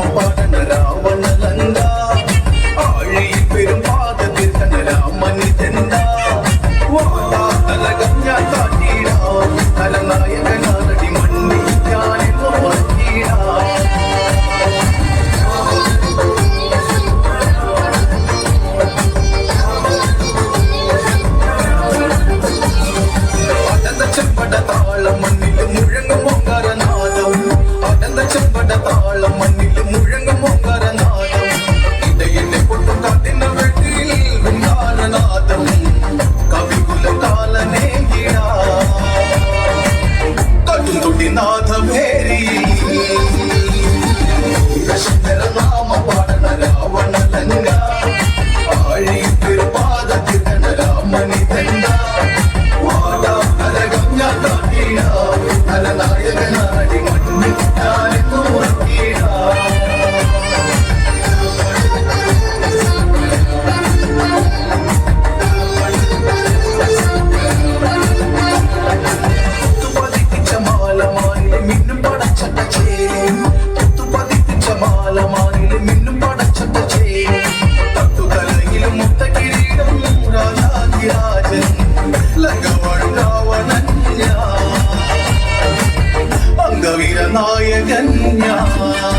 ராமபாதன ராவணலந்தா ஆழி பெரும் பாததித்தன ராமனி தெந்தா வாழா தலகஞ்சா காட்டீடா தலநாயக நாரடி மண்ணி யானை மாட்டீடா చెప్పట తాళం మన్నిలు ముழங்గు మొంగర నాదం అటంద చెప్పట తాళం 根苗。